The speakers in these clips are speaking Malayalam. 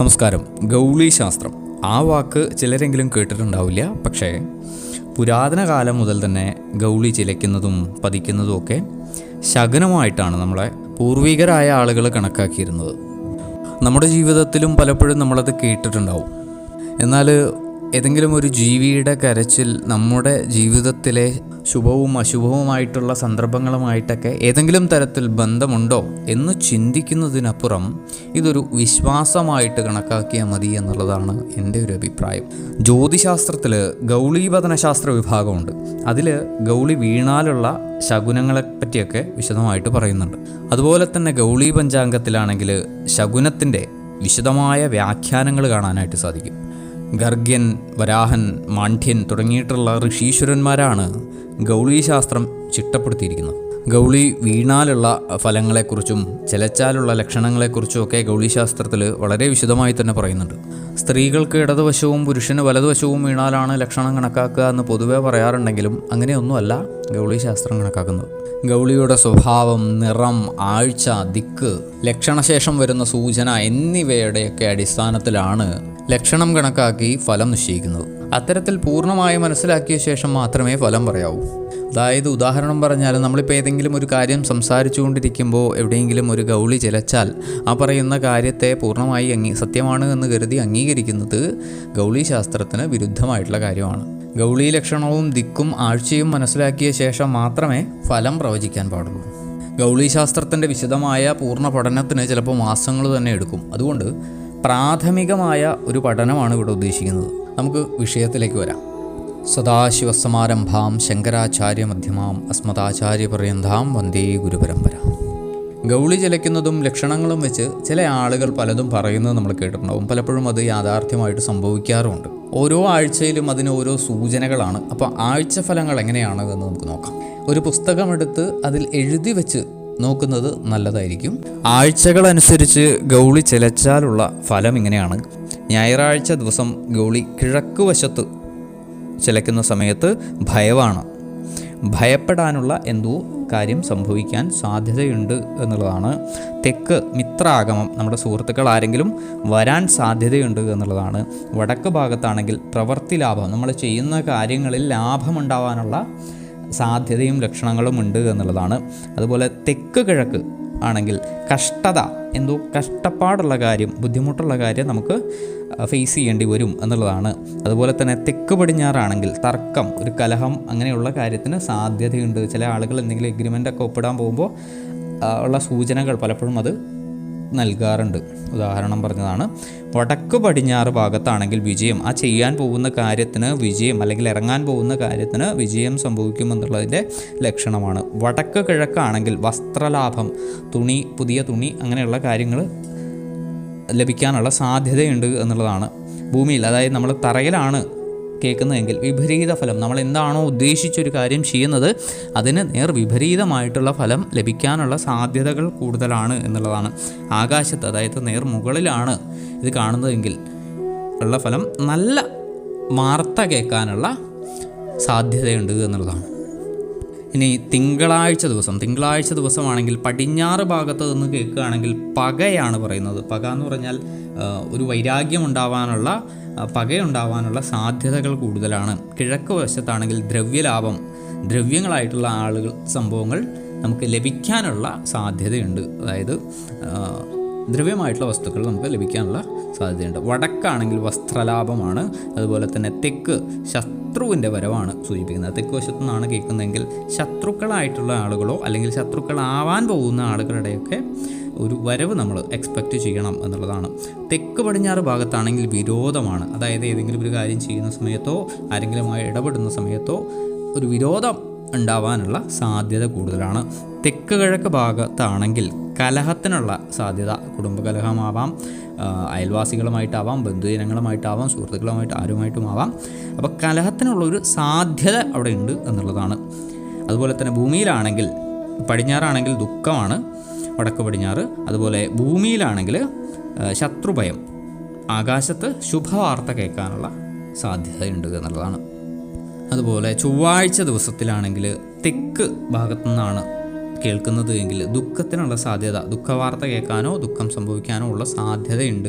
നമസ്കാരം. ഗൗളി ശാസ്ത്രം. ആ വാക്ക് ചിലരെങ്കിലും കേട്ടിട്ടുണ്ടാവില്ല പക്ഷേ പുരാതന കാലം മുതൽ തന്നെ ഗൗളി ചിലയ്ക്കുന്നതും പതിക്കുന്നതും ഒക്കെ ശകനമായിട്ടാണ് നമ്മളെ പൂർവികരായ ആളുകൾ കണക്കാക്കിയിരുന്നത്. നമ്മുടെ ജീവിതത്തിലും പലപ്പോഴും നമ്മളത് കേട്ടിട്ടുണ്ടാവും. എന്നാൽ ഏതെങ്കിലും ഒരു ജീവിയുടെ കരച്ചിൽ നമ്മുടെ ജീവിതത്തിലെ ശുഭവും അശുഭവുമായിട്ടുള്ള സന്ദർഭങ്ങളുമായിട്ടൊക്കെ ഏതെങ്കിലും തരത്തിൽ ബന്ധമുണ്ടോ എന്ന് ചിന്തിക്കുന്നതിനപ്പുറം ഇതൊരു വിശ്വാസമായിട്ട് കണക്കാക്കിയാൽ മതി എന്നുള്ളതാണ് എന്റെ ഒരു അഭിപ്രായം. ജ്യോതിശാസ്ത്രത്തിൽ ഗൗളീപതനശാസ്ത്ര വിഭാഗമുണ്ട്. അതിൽ ഗൗളി വീണാലുള്ള ശകുനങ്ങളെ പറ്റിയൊക്കെ വിശദമായിട്ട് പറയുന്നുണ്ട്. അതുപോലെ തന്നെ ഗൗളി പഞ്ചാംഗത്തിലാണെങ്കിൽ ശകുനത്തിന്റെ വിശദമായ വ്യാഖ്യാനങ്ങൾ കാണാനായിട്ട് സാധിക്കും. ഗർഗ്യൻ വരാഹൻ മാണ്ഡ്യൻ തുടങ്ങിയിട്ടുള്ള ഋഷീശ്വരന്മാരാണ് ഗൗളീശാസ്ത്രം ചിട്ടപ്പെടുത്തിയിരിക്കുന്നത്. ഗൗളി വീണാലുള്ള ഫലങ്ങളെക്കുറിച്ചും ചിലച്ചാലുള്ള ലക്ഷണങ്ങളെക്കുറിച്ചും ഒക്കെ ഗൗളിശാസ്ത്രത്തിൽ വളരെ വിശദമായി തന്നെ പറയുന്നുണ്ട്. സ്ത്രീകൾക്ക് ഇടതുവശവും പുരുഷന് വലതുവശവും വീണാലാണ് ലക്ഷണം കണക്കാക്കുക എന്ന് പൊതുവേ പറയാറുണ്ടെങ്കിലും അങ്ങനെയൊന്നുമല്ല ഗൗളിശാസ്ത്രം കണക്കാക്കുന്നത്. ഗൗളിയുടെ സ്വഭാവം നിറം ആഴ്ച ദിക്ക് ലക്ഷണശേഷം വരുന്ന സൂചന എന്നിവയുടെയൊക്കെ അടിസ്ഥാനത്തിലാണ് ലക്ഷണം കണക്കാക്കി ഫലം നിശ്ചയിക്കുന്നത് അത്തരത്തിൽ പൂർണമായി മനസ്സിലാക്കിയ ശേഷം മാത്രമേ ഫലം പറയാവൂ. അതായത് ഉദാഹരണം പറഞ്ഞാൽ നമ്മളിപ്പോൾ ഏതെങ്കിലും ഒരു കാര്യം സംസാരിച്ചുകൊണ്ടിരിക്കുമ്പോൾ എവിടെയെങ്കിലും ഒരു ഗൗളി ചിലച്ചാൽ ആ പറയുന്ന കാര്യത്തെ പൂർണമായി അംഗീ സത്യമാണ് എന്ന് കരുതി അംഗീകരിക്കുന്നത് ഗൗളി ശാസ്ത്രത്തിന് വിരുദ്ധമായിട്ടുള്ള കാര്യമാണ്. ഗൗളി ലക്ഷണവും ദിക്കും ആഴ്ചയും മനസ്സിലാക്കിയ ശേഷം മാത്രമേ ഫലം പ്രവചിക്കാൻ പാടുള്ളൂ. ഗൗളി ശാസ്ത്രത്തിന്റെ വിശദമായ പൂർണ പഠനത്തിന് ചിലപ്പോൾ മാസങ്ങൾ തന്നെ എടുക്കും. അതുകൊണ്ട് പ്രാഥമികമായ ഒരു പഠനമാണ് ഇവിടെ ഉദ്ദേശിക്കുന്നത്. നമുക്ക് വിഷയത്തിലേക്ക് വരാം. സദാശിവസമാരംഭാം ശങ്കരാചാര്യ മധ്യമാം അസ്മദാചാര്യപര്യന്താം വന്ദേ ഗുരുപരമ്പര. ഗൗളി ചലയ്ക്കുന്നതും ലക്ഷണങ്ങളും വെച്ച് ചില ആളുകൾ പലതും പറയുന്നത് നമ്മൾ കേട്ടിട്ടുണ്ടാവും. പലപ്പോഴും അത് യാഥാർത്ഥ്യമായിട്ട് സംഭവിക്കാറുമുണ്ട്. ഓരോ ആഴ്ചയിലും അതിന് ഓരോ സൂചനകളാണ്. അപ്പോൾ ആഴ്ച ഫലങ്ങൾ എങ്ങനെയാണ് എന്ന് നമുക്ക് നോക്കാം. ഒരു പുസ്തകമെടുത്ത് അതിൽ എഴുതി വെച്ച് നോക്കുന്നത് നല്ലതായിരിക്കും. ആഴ്ചകളനുസരിച്ച് ഗൗളി ചിലച്ചാലുള്ള ഫലം ഇങ്ങനെയാണ്. ഞായറാഴ്ച ദിവസം ഗൗളി കിഴക്ക് വശത്ത് ചിലയ്ക്കുന്ന സമയത്ത് ഭയവാണ്. ഭയപ്പെടാനുള്ള എന്തോ കാര്യം സംഭവിക്കാൻ സാധ്യതയുണ്ട് എന്നുള്ളതാണ്. തെക്ക് മിത്രാഗമം നമ്മുടെ സുഹൃത്തുക്കൾ ആരെങ്കിലും വരാൻ സാധ്യതയുണ്ട് എന്നുള്ളതാണ്. വടക്ക് ഭാഗത്താണെങ്കിൽ പ്രവൃത്തി ലാഭം. നമ്മൾ ചെയ്യുന്ന കാര്യങ്ങളിൽ ലാഭമുണ്ടാവാനുള്ള സാധ്യതയും ലക്ഷണങ്ങളും ഉണ്ട് എന്നുള്ളതാണ്. അതുപോലെ തെക്ക് കിഴക്ക് ആണെങ്കിൽ കഷ്ടത എന്തോ കഷ്ടപ്പാടുള്ള കാര്യം ബുദ്ധിമുട്ടുള്ള കാര്യം നമുക്ക് ഫേസ് ചെയ്യേണ്ടി വരും എന്നുള്ളതാണ്. അതുപോലെ തന്നെ തെക്ക് പടിഞ്ഞാറാണെങ്കിൽ തർക്കം ഒരു കലഹം അങ്ങനെയുള്ള കാര്യത്തിന് സാധ്യതയുണ്ട്. ചില ആളുകൾ എന്തെങ്കിലും എഗ്രിമെന്റ് ഒക്കെ ഒപ്പിടാൻ പോകുമ്പോൾ ഉള്ള സൂചനകൾ പലപ്പോഴും അത് നൽകാറുണ്ട്. ഉദാഹരണം പറഞ്ഞതാണ് വടക്ക് പടിഞ്ഞാറ് ഭാഗത്താണെങ്കിൽ വിജയം ആ ചെയ്യാൻ പോകുന്ന കാര്യത്തിന് വിജയം അല്ലെങ്കിൽ ഇറങ്ങാൻ പോകുന്ന കാര്യത്തിന് വിജയം സംഭവിക്കുമെന്നുള്ളതിന്റെ ലക്ഷണമാണ്. വടക്ക് കിഴക്കാണെങ്കിൽ വസ്ത്രലാഭം തുണി പുതിയ തുണി അങ്ങനെയുള്ള കാര്യങ്ങൾ ലഭിക്കാനുള്ള സാധ്യതയുണ്ട് എന്നുള്ളതാണ്. ഭൂമിയിൽ അതായത് നമ്മൾ തറയിലാണ് കേൾക്കുന്നതെങ്കിൽ വിപരീത ഫലം നമ്മൾ എന്താണോ ഉദ്ദേശിച്ചൊരു കാര്യം ചെയ്യുന്നത് അതിന് നേർ വിപരീതമായിട്ടുള്ള ഫലം ലഭിക്കാനുള്ള സാധ്യതകൾ കൂടുതലാണ് എന്നുള്ളതാണ്. ആകാശത്ത് അതായത് നേർ മുകളിലാണ് ഇത് കാണുന്നതെങ്കിൽ ഉള്ള ഫലം നല്ല വാർത്ത കേൾക്കാനുള്ള സാധ്യതയുണ്ട് എന്നുള്ളതാണ്. ഇനി തിങ്കളാഴ്ച ദിവസം തിങ്കളാഴ്ച ദിവസമാണെങ്കിൽ പടിഞ്ഞാറ് ഭാഗത്ത് നിന്ന് കേൾക്കുകയാണെങ്കിൽ പകയാണ് പറയുന്നത്. പക എന്ന് പറഞ്ഞാൽ ഒരു വൈരാഗ്യം ഉണ്ടാവാനുള്ള പകയുണ്ടാവാനുള്ള സാധ്യതകൾ കൂടുതലാണ്. കിഴക്ക് വശത്താണെങ്കിൽ ദ്രവ്യലാഭം ദ്രവ്യങ്ങളായിട്ടുള്ള ആളുകൾ സംഭവങ്ങൾ നമുക്ക് ലഭിക്കാനുള്ള സാധ്യതയുണ്ട്. അതായത് ദ്രവ്യമായിട്ടുള്ള വസ്തുക്കൾ നമുക്ക് ലഭിക്കാനുള്ള സാധ്യതയുണ്ട്. വടക്കാണെങ്കിൽ വസ്ത്രലാഭമാണ് അതുപോലെ തന്നെ തെക്ക് ശത്രുവിന്റെ വരവാണ് സൂചിപ്പിക്കുന്നത്. തെക്ക് വശത്തു നിന്നാണ് കേൾക്കുന്നതെങ്കിൽ ശത്രുക്കളായിട്ടുള്ള ആളുകളോ അല്ലെങ്കിൽ ശത്രുക്കളാവാൻ പോകുന്ന ആളുകളുടെയൊക്കെ ഒരു വരവ് നമ്മൾ എക്സ്പെക്റ്റ് ചെയ്യണം എന്നുള്ളതാണ്. തെക്ക് പടിഞ്ഞാറ് ഭാഗത്താണെങ്കിൽ വിരോധമാണ്. അതായത് ഏതെങ്കിലും ഒരു കാര്യം ചെയ്യുന്ന സമയത്തോ ആരെങ്കിലുമായി ഇടപെടുന്ന സമയത്തോ ഒരു വിരോധം ഉണ്ടാവാനുള്ള സാധ്യത കൂടുതലാണ്. തെക്ക് കിഴക്ക് ഭാഗത്താണെങ്കിൽ കലഹത്തിനുള്ള സാധ്യത കുടുംബകലഹമാവാം അയൽവാസികളുമായിട്ടാവാം ബന്ധുജനങ്ങളുമായിട്ടാവാം സുഹൃത്തുക്കളുമായിട്ട് ആരുമായിട്ടുമാവാം. അപ്പോൾ കലഹത്തിനുള്ളൊരു സാധ്യത അവിടെ ഉണ്ട് എന്നുള്ളതാണ്. അതുപോലെ തന്നെ ഭൂമിയിലാണെങ്കിൽ പടിഞ്ഞാറാണെങ്കിൽ ദുഃഖമാണ്. വടക്ക് പടിഞ്ഞാറ് അതുപോലെ ഭൂമിയിലാണെങ്കിൽ ശത്രുഭയം ആകാശത്ത് ശുഭവാർത്ത കേൾക്കാനുള്ള സാധ്യതയുണ്ട് എന്നുള്ളതാണ്. അതുപോലെ ചൊവ്വാഴ്ച ദിവസത്തിലാണെങ്കിൽ തെക്ക് ഭാഗത്തു നിന്നാണ് കേൾക്കുന്നത് എങ്കിൽ ദുഃഖത്തിനുള്ള സാധ്യത ദുഃഖവാർത്ത കേൾക്കാനോ ദുഃഖം സംഭവിക്കാനോ ഉള്ള സാധ്യതയുണ്ട്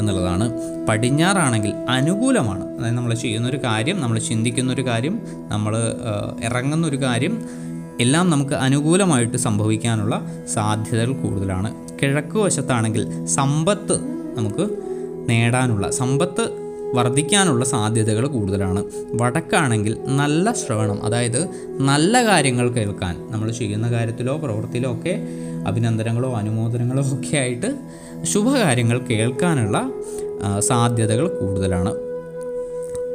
എന്നുള്ളതാണ്. പടിഞ്ഞാറാണെങ്കിൽ അനുകൂലമാണ്. അതായത് നമ്മൾ ചെയ്യുന്നൊരു കാര്യം നമ്മൾ ചിന്തിക്കുന്നൊരു കാര്യം നമ്മൾ ഇറങ്ങുന്നൊരു കാര്യം എല്ലാം നമുക്ക് അനുകൂലമായിട്ട് സംഭവിക്കാനുള്ള സാധ്യതകൾ കൂടുതലാണ്. കിഴക്ക് വശത്താണെങ്കിൽ സമ്പത്ത് നമുക്ക് നേടാനുള്ള സമ്പത്ത് വർദ്ധിക്കാനുള്ള സാധ്യതകൾ കൂടുതലാണ്. വടക്കാണെങ്കിൽ നല്ല ശ്രവണം അതായത് നല്ല കാര്യങ്ങൾ കേൾക്കാൻ. നമ്മൾ ചെയ്യുന്ന കാര്യത്തിലോ പ്രവൃത്തിയിലോ ഒക്കെ അഭിനന്ദനങ്ങളോ അനുമോദനങ്ങളോ ഒക്കെ ആയിട്ട് ശുഭകാര്യങ്ങൾ കേൾക്കാനുള്ള സാധ്യതകൾ കൂടുതലാണ്.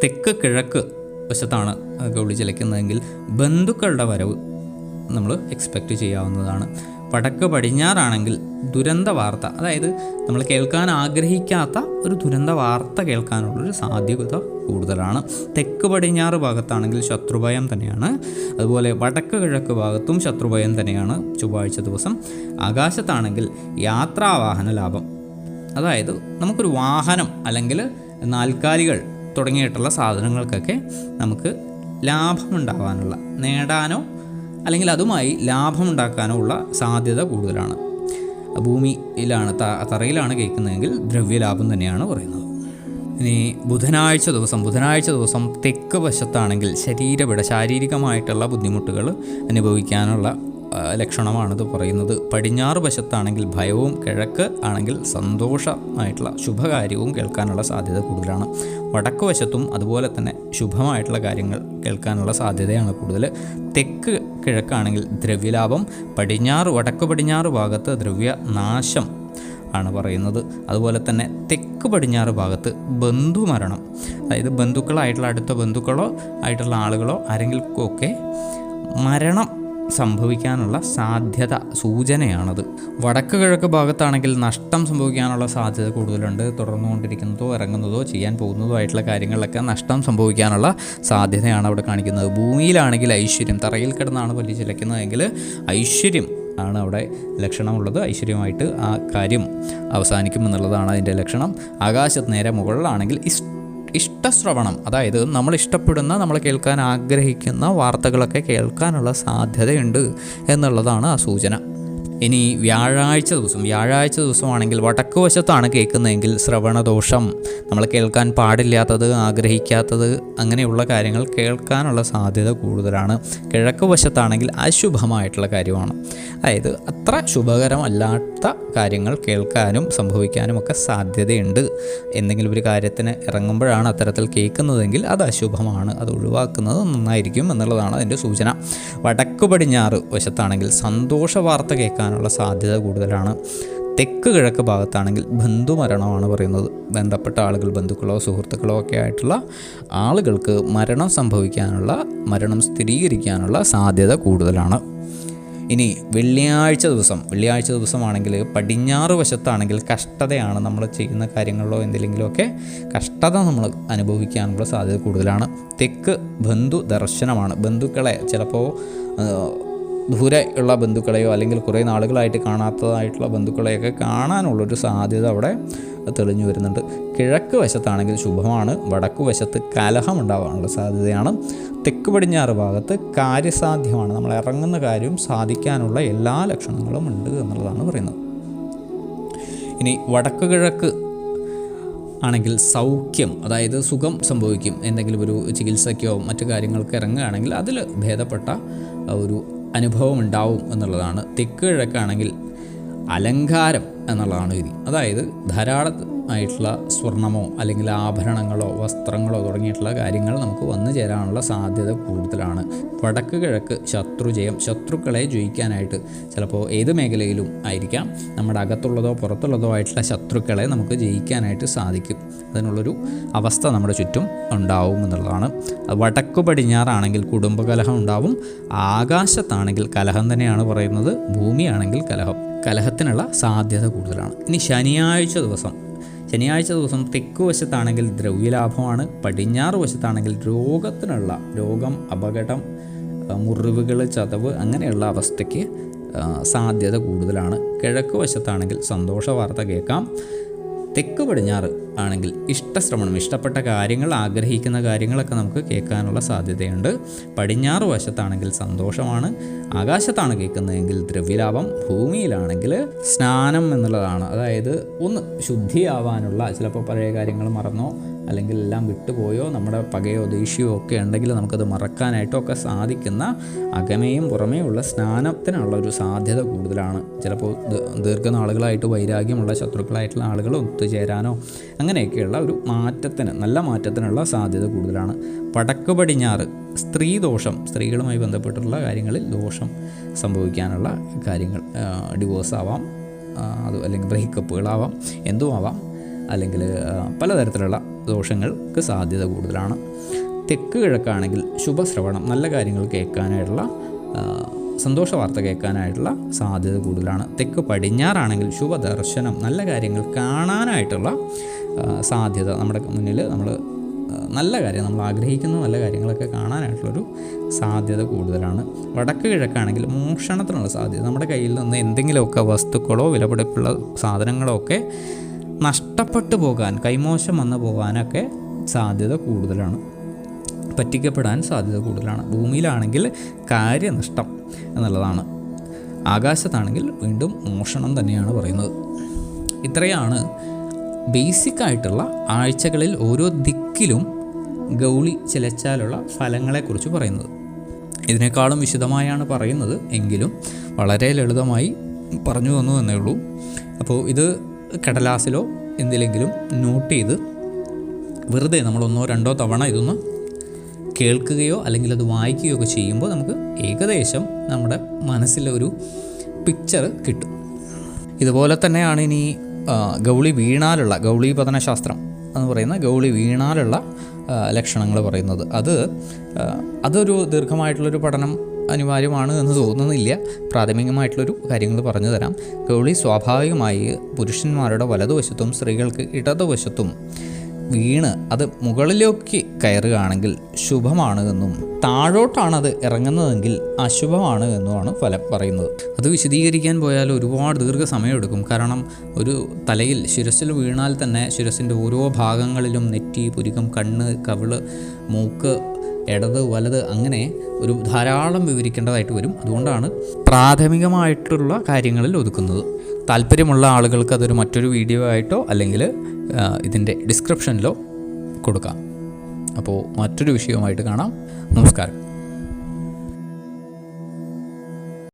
തെക്ക് കിഴക്ക് വശത്താണ് ഗൗളി ചലിക്കുന്നതെങ്കിൽ ബന്ധുക്കളുടെ വരവ് നമ്മൾ എക്സ്പെക്റ്റ് ചെയ്യാവുന്നതാണ്. വടക്ക് പടിഞ്ഞാറാണെങ്കിൽ ദുരന്ത വാർത്ത അതായത് നമ്മൾ കേൾക്കാൻ ആഗ്രഹിക്കാത്ത ഒരു ദുരന്ത വാർത്ത കേൾക്കാനുള്ളൊരു സാധ്യത കൂടുതലാണ്. തെക്ക് പടിഞ്ഞാറ് ഭാഗത്താണെങ്കിൽ ശത്രുഭയം തന്നെയാണ്. അതുപോലെ വടക്ക് കിഴക്ക് ഭാഗത്തും ശത്രുഭയം തന്നെയാണ് ചൊവ്വാഴ്ച ദിവസം. ആകാശത്താണെങ്കിൽ യാത്രാവാഹന ലാഭം. അതായത് നമുക്കൊരു വാഹനം അല്ലെങ്കിൽ നാൽക്കാലികൾ തുടങ്ങിയിട്ടുള്ള സാധനങ്ങൾക്കൊക്കെ നമുക്ക് ലാഭമുണ്ടാകാനുള്ള നേടാനോ അല്ലെങ്കിൽ അതുമായി ലാഭമുണ്ടാക്കാനോ ഉള്ള സാധ്യത കൂടുതലാണ്. ഭൂമിയിലാണ് തറയിലാണ് കേൾക്കുന്നതെങ്കിൽ ദ്രവ്യലാഭം തന്നെയാണ് പറയുന്നത്. ഇനി ബുധനാഴ്ച ദിവസം ബുധനാഴ്ച ദിവസം തെക്ക് വശത്താണെങ്കിൽ ശരീരപിട ശാരീരികമായിട്ടുള്ള ബുദ്ധിമുട്ടുകൾ അനുഭവിക്കാനുള്ള ലക്ഷണമാണിത് പറയുന്നത്. പടിഞ്ഞാറ് വശത്താണെങ്കിൽ ഭയവും കിഴക്ക് ആണെങ്കിൽ സന്തോഷമായിട്ടുള്ള ശുഭകാര്യവും കേൾക്കാനുള്ള സാധ്യത കൂടുതലാണ്. വടക്ക് വശത്തും അതുപോലെ തന്നെ ശുഭമായിട്ടുള്ള കാര്യങ്ങൾ കേൾക്കാനുള്ള സാധ്യതയാണ് കൂടുതൽ. തെക്ക് കിഴക്കാണെങ്കിൽ ദ്രവ്യലാഭം പടിഞ്ഞാറ് വടക്ക് പടിഞ്ഞാറ് ഭാഗത്ത് ദ്രവ്യ നാശം ആണ് പറയുന്നത്. അതുപോലെ തന്നെ തെക്ക് പടിഞ്ഞാറ് ഭാഗത്ത് ബന്ധുമരണം. അതായത് ബന്ധുക്കളായിട്ടുള്ള അടുത്ത ബന്ധുക്കളോ ആയിട്ടുള്ള ആളുകളോ ആരെങ്കിലും ഒക്കെ മരണം സംഭവിക്കാനുള്ള സാധ്യത സൂചനയാണത്. വടക്ക് കിഴക്ക് ഭാഗത്താണെങ്കിൽ നഷ്ടം സംഭവിക്കാനുള്ള സാധ്യത കൂടുതലുണ്ട്. തുടർന്നുകൊണ്ടിരിക്കുന്നതോ ഇറങ്ങുന്നതോ ചെയ്യാൻ പോകുന്നതോ ആയിട്ടുള്ള കാര്യങ്ങളിലൊക്കെ നഷ്ടം സംഭവിക്കാനുള്ള സാധ്യതയാണ് അവിടെ കാണിക്കുന്നത്. ഭൂമിയിലാണെങ്കിൽ ഐശ്വര്യം തറയിൽ കിടന്നാണ് പല്ലി ചിലയ്ക്കുന്നതെങ്കിൽ ഐശ്വര്യം ആണ് അവിടെ ലക്ഷണമുള്ളത്. ഐശ്വര്യമായിട്ട് ആ കാര്യം അവസാനിക്കും എന്നുള്ളതാണ് അതിന്റെ ലക്ഷണം. ആകാശത്ത് നേരെ മുകളിലാണെങ്കിൽ ഇഷ് ഇഷ്ടശ്രവണം. അതായത് നമ്മൾ ഇഷ്ടപ്പെടുന്ന നമ്മൾ കേൾക്കാൻ ആഗ്രഹിക്കുന്ന വാർത്തകളൊക്കെ കേൾക്കാനുള്ള സാധ്യതയുണ്ട് എന്നുള്ളതാണ് ആ സൂചന. ഇനി വ്യാഴാഴ്ച ദിവസം വ്യാഴാഴ്ച ദിവസമാണെങ്കിൽ വടക്ക് വശത്താണ് കേൾക്കുന്നതെങ്കിൽ ശ്രവണദോഷം. നമ്മൾ കേൾക്കാൻ പാടില്ലാത്തത് ആഗ്രഹിക്കാത്തത് അങ്ങനെയുള്ള കാര്യങ്ങൾ കേൾക്കാനുള്ള സാധ്യത കൂടുതലാണ്. കിഴക്ക് വശത്താണെങ്കിൽ അശുഭമായിട്ടുള്ള കാര്യമാണ്. അതായത് അത്ര ശുഭകരമല്ലാത്ത കാര്യങ്ങൾ കേൾക്കാനും സംഭവിക്കാനും ഒക്കെ സാധ്യതയുണ്ട്. എന്തെങ്കിലും ഒരു കാര്യത്തിന് ഇറങ്ങുമ്പോഴാണ് അത്തരത്തിൽ കേൾക്കുന്നതെങ്കിൽ അത് അശുഭമാണ്. അത് ഒഴിവാക്കുന്നത് നന്നായിരിക്കും എന്നുള്ളതാണ് അതിന്റെ സൂചന. വടക്ക് പടിഞ്ഞാറ് വശത്താണെങ്കിൽ സന്തോഷ വാർത്ത കേൾക്കാനുള്ള സാധ്യത കൂടുതലാണ്. തെക്ക് കിഴക്ക് ഭാഗത്താണെങ്കിൽ ബന്ധുമരണമാണ് പറയുന്നത്. ബന്ധപ്പെട്ട ആളുകൾ ബന്ധുക്കളോ സുഹൃത്തുക്കളോ ഒക്കെ ആയിട്ടുള്ള ആളുകൾക്ക് മരണം സംഭവിക്കാനുള്ള മരണം സ്ഥിരീകരിക്കാനുള്ള സാധ്യത കൂടുതലാണ്. ഇനി വെള്ളിയാഴ്ച ദിവസം വെള്ളിയാഴ്ച ദിവസമാണെങ്കിൽ പടിഞ്ഞാറ് വശത്താണെങ്കിൽ കഷ്ടതയാണ് നമ്മൾ ചെയ്യുന്ന കാര്യങ്ങളിലോ എന്തെങ്കിലുമൊക്കെ കഷ്ടത നമ്മൾ അനുഭവിക്കാനുള്ള സാധ്യത കൂടുതലാണ്. തെക്ക് ബന്ധു ദർശനമാണ്. ബന്ധുക്കളെ ചിലപ്പോൾ ദൂരെ ഉള്ള ബന്ധുക്കളെയോ അല്ലെങ്കിൽ കുറേ നാളുകളായിട്ട് കാണാത്തതായിട്ടുള്ള ബന്ധുക്കളെയൊക്കെ കാണാനുള്ളൊരു സാധ്യത അവിടെ തെളിഞ്ഞു വരുന്നുണ്ട്. കിഴക്ക് വശത്താണെങ്കിൽ ശുഭമാണ്. വടക്ക് വശത്ത് കലഹം ഉണ്ടാകാനുള്ള സാധ്യതയാണ്. തെക്ക് പടിഞ്ഞാറ് ഭാഗത്ത് കാര്യസാധ്യമാണ്. നമ്മൾ ഇറങ്ങുന്ന കാര്യം സാധിക്കാനുള്ള എല്ലാ ലക്ഷണങ്ങളും ഉണ്ട് എന്നുള്ളതാണ് പറയുന്നത്. ഇനി വടക്ക് കിഴക്ക് ആണെങ്കിൽ സൗഖ്യം അതായത് സുഖം സംഭവിക്കും. എന്തെങ്കിലും ഒരു ചികിത്സയ്ക്കോ മറ്റു കാര്യങ്ങൾക്ക് ഇറങ്ങുകയാണെങ്കിൽ അതിൽ ഭേദപ്പെട്ട ഒരു അനുഭവം ഉണ്ടാവും എന്നുള്ളതാണ്. തെക്ക് കിഴക്കാണെങ്കിൽ അലങ്കാരം എന്നുള്ളതാണ് വിധി. അതായത് ധാരാളം ആയിട്ടുള്ള സ്വർണമോ അല്ലെങ്കിൽ ആഭരണങ്ങളോ വസ്ത്രങ്ങളോ തുടങ്ങിയിട്ടുള്ള കാര്യങ്ങൾ നമുക്ക് വന്നു ചേരാനുള്ള സാധ്യത കൂടുതലാണ്. വടക്ക് കിഴക്ക് ശത്രുജയം ശത്രുക്കളെ ജയിക്കാനായിട്ട് ചിലപ്പോൾ ഏത് മേഖലയിലും ആയിരിക്കാം. നമ്മുടെ അകത്തുള്ളതോ പുറത്തുള്ളതോ ആയിട്ടുള്ള ശത്രുക്കളെ നമുക്ക് ജയിക്കാനായിട്ട് സാധിക്കും. അതിനുള്ളൊരു അവസ്ഥ നമ്മുടെ ചുറ്റും ഉണ്ടാവും എന്നുള്ളതാണ്. വടക്ക് പടിഞ്ഞാറാണെങ്കിൽ കുടുംബകലഹം ഉണ്ടാവും. ആകാശത്താണെങ്കിൽ കലഹം തന്നെയാണ് പറയുന്നത്. ഭൂമിയാണെങ്കിൽ കലഹം. കലഹത്തിനുള്ള സാധ്യത കൂടുതലാണ്. ഇനി ശനിയാഴ്ച ദിവസം. ശനിയാഴ്ച ദിവസം തെക്ക് വശത്താണെങ്കിൽ ദ്രവ്യലാഭമാണ് പടിഞ്ഞാറ് വശത്താണെങ്കിൽ രോഗത്തിനുള്ള രോഗം അപകടം മുറിവുകൾ ചതവ് അങ്ങനെയുള്ള അവസ്ഥയ്ക്ക് സാധ്യത കൂടുതലാണ്. കിഴക്ക് വശത്താണെങ്കിൽ സന്തോഷ വാർത്ത കേൾക്കാം. തെക്ക് പടിഞ്ഞാറ് ആണെങ്കിൽ ഇഷ്ടശ്രവണം ഇഷ്ടപ്പെട്ട കാര്യങ്ങൾ ആഗ്രഹിക്കുന്ന കാര്യങ്ങളൊക്കെ നമുക്ക് കേൾക്കാനുള്ള സാധ്യതയുണ്ട്. പടിഞ്ഞാറ് വശത്താണെങ്കിൽ സന്തോഷമാണ്. ആകാശത്താണ് കേൾക്കുന്നതെങ്കിൽ ദ്രവ്യലാഭം ഭൂമിയിലാണെങ്കിൽ സ്നാനം എന്നുള്ളതാണ്. അതായത് ഒന്ന് ശുദ്ധിയാവാനുള്ള ചിലപ്പോൾ പഴയ കാര്യങ്ങൾ മറന്നോ അല്ലെങ്കിൽ എല്ലാം വിട്ടുപോയോ നമ്മുടെ പകയോ ദേഷ്യമോ ഒക്കെ ഉണ്ടെങ്കിൽ നമുക്കത് മറക്കാനായിട്ടോ ഒക്കെ സാധിക്കുന്ന അകമയും പുറമേയുള്ള സ്നാനത്തിനുള്ള ഒരു സാധ്യത കൂടുതലാണ്. ചിലപ്പോൾ ദീർഘനാളുകളായിട്ട് വൈരാഗ്യമുള്ള ശത്രുക്കളായിട്ടുള്ള ആളുകൾ ഒത്തുചേരാനോ അങ്ങനെയൊക്കെയുള്ള ഒരു മാറ്റത്തിന് നല്ല മാറ്റത്തിനുള്ള സാധ്യത കൂടുതലാണ്. വടക്ക് പടിഞ്ഞാറ് സ്ത്രീ ദോഷം സ്ത്രീകളുമായി ബന്ധപ്പെട്ടുള്ള കാര്യങ്ങളിൽ ദോഷം സംഭവിക്കാനുള്ള കാര്യങ്ങൾ ഡിവോഴ്സ് ആവാം അത് അല്ലെങ്കിൽ ബ്രേക്കപ്പുകളാവാം എന്തും ആവാം. അല്ലെങ്കിൽ പലതരത്തിലുള്ള ദോഷങ്ങൾക്ക് സാധ്യത കൂടുതലാണ്. തെക്ക് കിഴക്കാണെങ്കിൽ ശുഭശ്രവണം നല്ല കാര്യങ്ങൾ കേൾക്കാനായിട്ടുള്ള സന്തോഷ വാർത്ത കേൾക്കാനായിട്ടുള്ള സാധ്യത കൂടുതലാണ്. തെക്ക് പടിഞ്ഞാറാണെങ്കിൽ ശുഭദർശനം നല്ല കാര്യങ്ങൾ കാണാനായിട്ടുള്ള സാധ്യത നമ്മുടെ മുന്നിൽ നമ്മൾ നല്ല കാര്യം നമ്മൾ ആഗ്രഹിക്കുന്ന നല്ല കാര്യങ്ങളൊക്കെ കാണാനായിട്ടുള്ളൊരു സാധ്യത കൂടുതലാണ്. വടക്ക് കിഴക്കാണെങ്കിൽ മോഷണത്തിനുള്ള സാധ്യത നമ്മുടെ കയ്യിൽ നിന്ന് എന്തെങ്കിലുമൊക്കെ വസ്തുക്കളോ വിലപിടിപ്പുള്ള സാധനങ്ങളോ ഒക്കെ നഷ്ടപ്പെട്ടു പോകാൻ കൈമോശം വന്നു പോകാനൊക്കെ സാധ്യത കൂടുതലാണ്. പറ്റിക്കപ്പെടാൻ സാധ്യത കൂടുതലാണ്. ഭൂമിയിലാണെങ്കിൽ കാര്യനഷ്ടം എന്നുള്ളതാണ്. ആകാശത്താണെങ്കിൽ വീണ്ടും മോഷണം തന്നെയാണ് പറയുന്നത്. ഇത്രയാണ് ബേസിക് ആയിട്ടുള്ള ആഴ്ചകളിൽ ഓരോ ദിക്കിലും ഗൗളി ചിലച്ചാലുള്ള ഫലങ്ങളെക്കുറിച്ച് പറയുന്നത്. ഇതിനേക്കാളും വിശദമായാണ് പറയുന്നത്. എങ്കിലും വളരെ ലളിതമായി പറഞ്ഞു തന്നു എന്നേ ഉള്ളൂ. അപ്പോൾ ഇത് കടലാസിലോ എന്തിലെങ്കിലും നോട്ട് ചെയ്ത് വെറുതെ നമ്മൾ ഒന്നോ രണ്ടോ തവണ ഇതൊന്ന് കേൾക്കുകയോ അല്ലെങ്കിൽ അത് വായിക്കുകയോ ഒക്കെ ചെയ്യുമ്പോൾ നമുക്ക് ഏകദേശം നമ്മുടെ മനസ്സിലൊരു പിക്ചർ കിട്ടും. ഇതുപോലെ തന്നെയാണ് ഇനി ഗൗളി വീണാലുള്ള ഗൗളി പതനശാസ്ത്രം എന്ന് പറയുന്ന ഗൗളി വീണാലുള്ള ലക്ഷണങ്ങൾ പറയുന്നത്. അത് അതൊരു ദീർഘമായിട്ടുള്ളൊരു പഠനം അനിവാര്യമാണ് എന്ന് തോന്നുന്നില്ല. പ്രാഥമികമായിട്ടുള്ളൊരു കാര്യങ്ങൾ പറഞ്ഞു തരാം. ഗൗളി സ്വാഭാവികമായി പുരുഷന്മാരുടെ വലതുവശത്തും സ്ത്രീകൾക്ക് ഇടതുവശത്തും വീണ് അത് മുകളിലേക്ക് കയറുകയാണെങ്കിൽ ശുഭമാണ് എന്നും താഴോട്ടാണ് അത് ഇറങ്ങുന്നതെങ്കിൽ അശുഭമാണ് എന്നുമാണ് ഫലം പറയുന്നത്. അത് വിശദീകരിക്കാൻ പോയാൽ ഒരുപാട് ദീർഘ സമയമെടുക്കും കാരണം ഒരു തലയിൽ ശിരസിൽ വീണാൽ തന്നെ ശിരസിന്റെ ഓരോ ഭാഗങ്ങളിലും നെറ്റി പുരികം കണ്ണ് കവിൾ മൂക്ക് ഇടത് വലത് അങ്ങനെ ഒരു ധാരാളം വിവരിക്കേണ്ടതായിട്ട് വരും. അതുകൊണ്ടാണ് പ്രാഥമികമായിട്ടുള്ള കാര്യങ്ങളിൽ ഒതുക്കുന്നത്. താല്പര്യമുള്ള ആളുകൾക്ക് അതൊരു മറ്റൊരു വീഡിയോ ആയിട്ടോ അല്ലെങ്കിൽ ഇതിന്റെ ഡിസ്ക്രിപ്ഷനിലോ കൊടുക്കാം. അപ്പോൾ മറ്റൊരു വിഷയവുമായിട്ട് കാണാം. നമസ്കാരം.